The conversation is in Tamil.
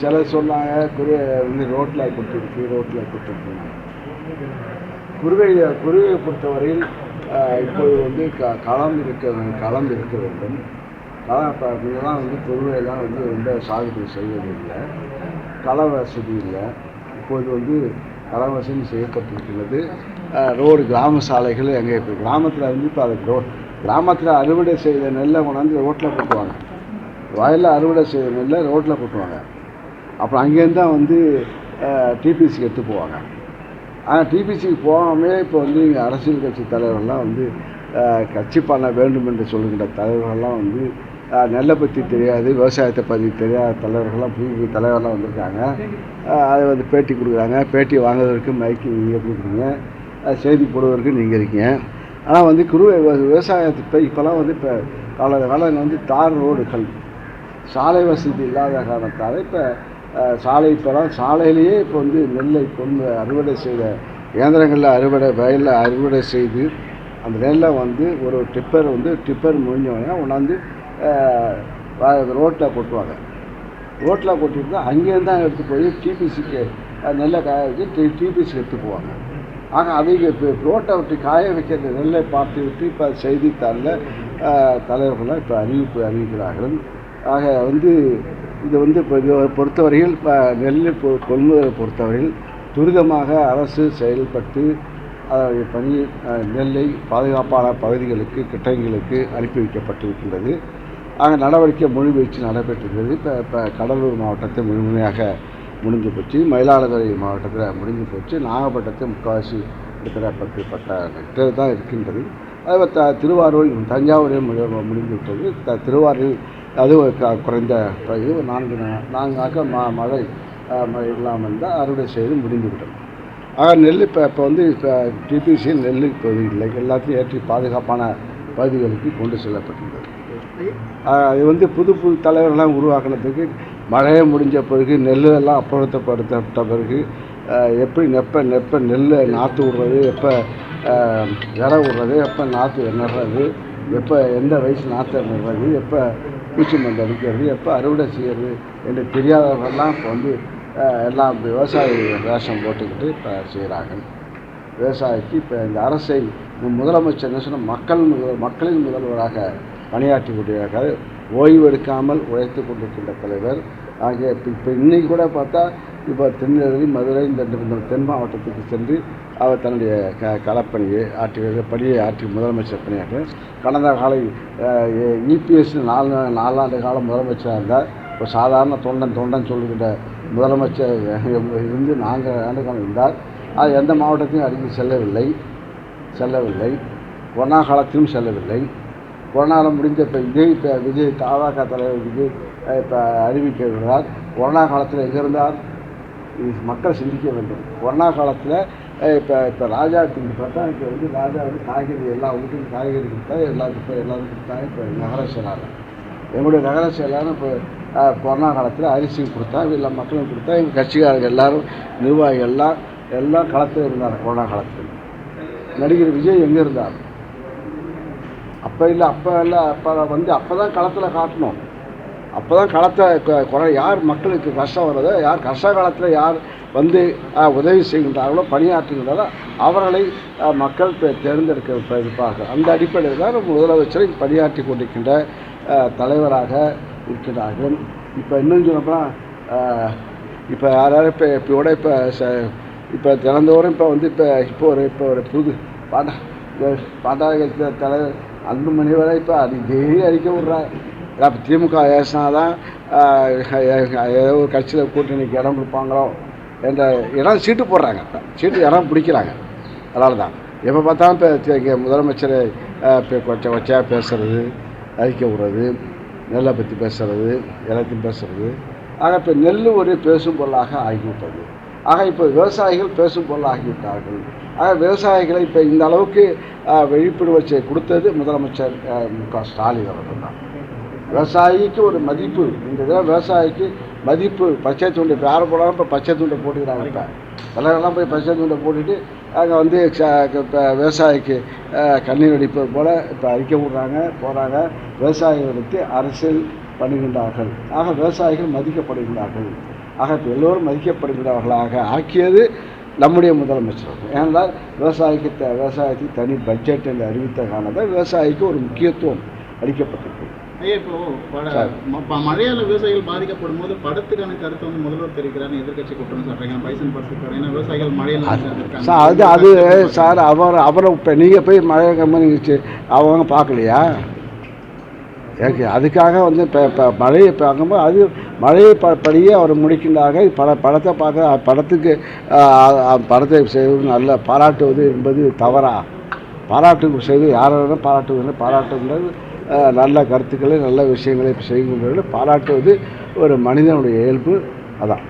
சில சொன்னாங்க குருவை வந்து ரோட்டில் கொடுத்துருக்கு ரோட்டில் கொடுத்துருக்குங்க குருவை குருவையை பொறுத்தவரையில் இப்போது வந்து க களம் இருக்க களம் இருக்க வேண்டும். களம் இப்போ அப்படிலாம் வந்து குருவையெல்லாம் வந்து ரொம்ப சாகுபடி செய்வதில்லை. கள வசதி இல்லை. இப்போது வந்து கள வசதி செய்யப்பட்டிருக்கிறது ரோடு கிராம சாலைகள் எங்கே இப்போ கிராமத்தில் வந்து இப்போ அது கிராமத்தில் அறுவடை செய்த நெல்லை கொண்டாந்து ரோட்டில் கொட்டுவாங்க. வயலில் அறுவடை செய்த நெல்லை ரோட்டில் கொட்டுவாங்க அப்புறம் அங்கேருந்து தான் வந்து டிபிசிக்கு எடுத்து போவாங்க. ஆனால் டிபிசிக்கு போகாமே இப்போ வந்து இங்கே அரசியல் கட்சி தலைவர்கள்லாம் வந்து கட்சி பண்ண வேண்டும் என்று சொல்லுகின்ற தலைவர்கள்லாம் வந்து நெல்லை பற்றி தெரியாது விவசாயத்தை பற்றி தெரியாத தலைவர்கள்லாம் புதிய புதிய தலைவர்லாம் வந்திருக்காங்க அதை வந்து பேட்டி கொடுக்குறாங்க. பேட்டி வாங்குறதற்கு மைக்கு நீங்கள் கொடுக்குறீங்க. செய்தி போடுவதற்கு நீங்கள் இருக்கீங்க. ஆனால் வந்து குரு விவசாயத்தை இப்போ இப்போலாம் வந்து இப்போ கால காலம் வந்து தார் ரோடுகள் சாலை வசதி இல்லாத காரணத்தால் இப்போ சாலை இப்போலாம் சாலையிலேயே இப்போ வந்து நெல்லை கொண்டு அறுவடை செய்த இயந்திரங்களில் அறுவடை வயலில் அறுவடை செய்து அந்த நெல்லை வந்து ஒரு டிப்பர் வந்து டிப்பர் முடிஞ்சோடனே கொண்டாந்து ரோட்டில் கொட்டுவாங்க. ரோட்டில் கொட்டிட்டு அங்கேருந்து தான் எடுத்து போய் டிபிசிக்கு நெல்லை காய வச்சு டி டிபிசிக்கு எடுத்து போவாங்க. ஆக அவங்க இப்போ ரோட்டை விட்டு காய வைக்கிற நெல்லை பார்த்து விட்டு இப்போ செய்தித்தாளில் தலைவர்கள்லாம் இப்போ அறிவிப்பு அறிவிக்கிறார்கள். ஆக வந்து இது வந்து பொறுத்தவரையில் இப்போ நெல் பொ- கொள்முதலை பொறுத்தவரையில் துரிதமாக அரசு செயல்பட்டு அதனுடைய பணி நெல்லை பாதுகாப்பான பகுதிகளுக்கு கிட்டங்களுக்கு அனுப்பி வைக்கப்பட்டிருக்கின்றது. ஆக நடவடிக்கை முழுவீச்சு நடைபெற்றிருக்கிறது. இப்போ இப்போ கடலூர் மாவட்டத்தை முழுமையாக முடிஞ்சு போச்சு. மயிலாடுதுறை மாவட்டத்தில் முடிஞ்சு போச்சு. நாகப்பட்டினத்தில் முக்கால்வாசி இருக்கிற பட்ட தான் இருக்கின்றது. அதே த திருவாரூர் தஞ்சாவூரில் முடி- முடிந்து விட்டது. த திருவாரூர் அது ஒரு க- குறைந்த பகுதி. இது ஒரு நான்கு நான்கு நாட்கள் ம மழை மழை இல்லாமல் இருந்தால் அறுவடை செய்து முடிந்துவிடும். ஆக நெல் இப்போ இப்போ வந்து இப்போ டிபிசி நெல் இப்போ இல்லை. எல்லாத்தையும் ஏற்றி பாதுகாப்பான பகுதிகளுக்கு கொண்டு செல்லப்பட்டுள்ளது. அது இது வந்து புது புது தலைவர்கள்லாம் உருவாக்கினதுக்கு மழையே முடிஞ்ச பிறகு நெல்லெல்லாம் அப்புறத்தப்படுத்தப்பட்ட பிறகு எப்படி நெப்ப நெப்ப நெல் நாற்று விடுறது எப்போ இற விடுறது எப்போ நாற்று நடுறது எப்போ எந்த வயசு நாற்று நடுறது எப்போ பூச்சி மருந்து அடிக்கிறது எப்போ அறுவடை செய்கிறது என்று தெரியாதவர்கள்லாம் இப்போ வந்து எல்லாம் விவசாய வேஷம் போட்டுக்கிட்டு இப்போ செய்கிறாங்க விவசாயிக்கு இப்போ இந்த அரசை முதலமைச்சர் என்ன சொன்னால் மக்கள் முதல் மக்களின் முதல்வராக பணியாற்றி ஓய்வெடுக்காமல் ஓய்வு எடுக்காமல் உழைத்து கொண்டிருக்கின்ற தலைவர். ஆகிய இப்போ இப்போ இன்னைக்கு கூட பார்த்தா இப்போ திருநெல்வேலி மதுரை இந்த தென் மாவட்டத்துக்கு சென்று அவர் தன்னுடைய க களப்பணியை ஆற்றி பணியை ஆற்றி முதலமைச்சர் பணியாற்ற கடந்த காலை இபிஎஸ் நாலு நாலாண்டு காலம் முதலமைச்சராக இருந்தார். இப்போ சாதாரண தொண்டன் தொண்டன் சொல்லுகின்ற முதலமைச்சர் இருந்து நான்கு ஆண்டுகள் இருந்தார். அது எந்த மாவட்டத்தையும் அடித்து செல்லவில்லை. செல்லவில்லை. கொரோனா காலத்திலும் செல்லவில்லை. கொரோனாவில் முடிஞ்ச இப்போ விஜய் இப்போ விஜய் தாவாக தலைவர் விஜய் இப்போ விடுகிறார் கொரோனா காலத்தில் எங்கே இருந்தார்? இது மக்கள் சிந்திக்க வேண்டும். கொரோனா காலத்தில் இப்போ இப்போ ராஜா திண்டு பார்த்தா இப்போ வந்து ராஜா வந்து காய்கறி எல்லா வீட்டுக்கும் காய்கறி கொடுத்தா எல்லாருக்கும் இப்போ கொடுத்தாங்க. இப்போ நகர செயலாளர். எங்களுடைய நகர செயலாளர் இப்போ கொரோனா காலத்தில் அரிசி கொடுத்தா எல்லா மக்களும் கொடுத்தா எங்கள் கட்சிக்காரர்கள் எல்லாரும் நிர்வாகிகள்லாம் எல்லாம் களத்தில் இருந்தார் கொரோனா காலத்தில். நடிகர் விஜய் எங்கே இருந்தார்? அப்போ இல்லை அப்போ இல்லை அப்போ வந்து அப்போ தான் களத்தில் காட்டணும். அப்போ தான் களத்தை குறை யார் மக்களுக்கு கஷ்டம் வர்றதோ யார் கஷ்ட காலத்தில் யார் வந்து உதவி செய்கின்றார்களோ பணியாற்றுகின்றாரோ அவர்களை மக்கள் தேர்ந்தெடுக்க இருப்பார்கள் அந்த அடிப்படையில் தான் முதலமைச்சரை பணியாற்றி கொண்டிருக்கின்ற தலைவராக இருக்கிறார்கள். இப்போ இன்னும் சொல்லப்போனால் இப்போ யாராவது இப்போ இப்போட இப்போ ச இப்போ தினந்தோறும் இப்போ வந்து இப்போ இப்போ ஒரு இப்போ ஒரு புது பாண்டா பாண்டா தலைவர் தலைவர் அன்புமணி வரை இப்போ அடி டெய்லி அடிக்க விட்றா அப்போ திமுக ஏசினா தான் ஏதோ ஒரு கட்சியில் கூட்டணிக்கு இடம் கொடுப்பாங்களோ என்ற இடம் சீட்டு போடுறாங்க இப்போ சீட்டு இடம் பிடிக்கிறாங்க அதனால தான் எப்போ பார்த்தாலும் இப்போ முதலமைச்சர் இப்போ கொச்சை கொச்சையாக பேசுகிறது அழிக்க விடுறது நெல்லை பற்றி பேசுகிறது எல்லாத்தையும் பேசுறது ஆக இப்போ நெல் ஒரு பேசும் பொருளாக ஆகிவிட்டது ஆக இப்போ விவசாயிகள் பேசும் பொருளாகிவிட்டார்கள் ஆக விவசாயிகளை இப்போ இந்த அளவுக்கு வெளிப்படுவச்சை கொடுத்தது முதலமைச்சர் மு க. ஸ்டாலின் அவர்கள் தான். விவசாயிக்கு ஒரு மதிப்பு இந்த இதில் விவசாயிக்கு மதிப்பு பச்சை துண்டு இப்போ போனாலும் இப்போ பச்சை துண்டை போட்டுக்கிறாங்க இப்போ. தலைவரெல்லாம் போய் பச்சை துண்டை போட்டுட்டு அங்கே வந்து இப்போ விவசாயிக்கு கண்ணீர் அடிப்பது போல் இப்போ அறிக்கை விடுறாங்க போகிறாங்க விவசாயிகளுக்கு அரசியல் பண்ணுகின்றார்கள் ஆக விவசாயிகள் மதிக்கப்படுகின்றார்கள். ஆக எல்லோரும் மதிக்கப்படுகிறவர்களாக ஆக்கியது நம்முடைய முதலமைச்சர் ஏனென்றால் விவசாயிக்கு த விவசாயத்துக்கு தனி பட்ஜெட் என்று அறிவித்த காரணத்தால் விவசாயிக்கு ஒரு முக்கியத்துவம் அளிக்கப்பட்டிருக்கு இப்போ மழையால விவசாயிகள் பாதிக்கப்படும் போது படத்துக்கான கருத்தை வந்து முதல்வர் தெரிவிக்கிறாரு எதிர்க்கட்சி குற்றம் சாட்டுறீங்க பைசன் படத்துக்கு விவசாயிகள் மழையில சார் அது அது சார் அவர் அவரை இப்போ நீங்கள் போய் மழை கம்பெனி அவங்க பார்க்கலையா? எனக்கு அதுக்காக வந்து இப்போ இப்போ மழையை பார்க்கும்போது அது மழையை ப படியே அவர் முடிக்கின்றார்கள். பட படத்தை பார்க்க படத்துக்கு படத்தை செய்வது நல்ல பாராட்டுவது என்பது தவறா? பாராட்டு செய்து யாரும் பாராட்டுவது? பாராட்டுகிறது நல்ல கருத்துக்களை நல்ல விஷயங்களை செய்கின்றது பாராட்டுவது ஒரு மனிதனுடைய இயல்பு அதான்.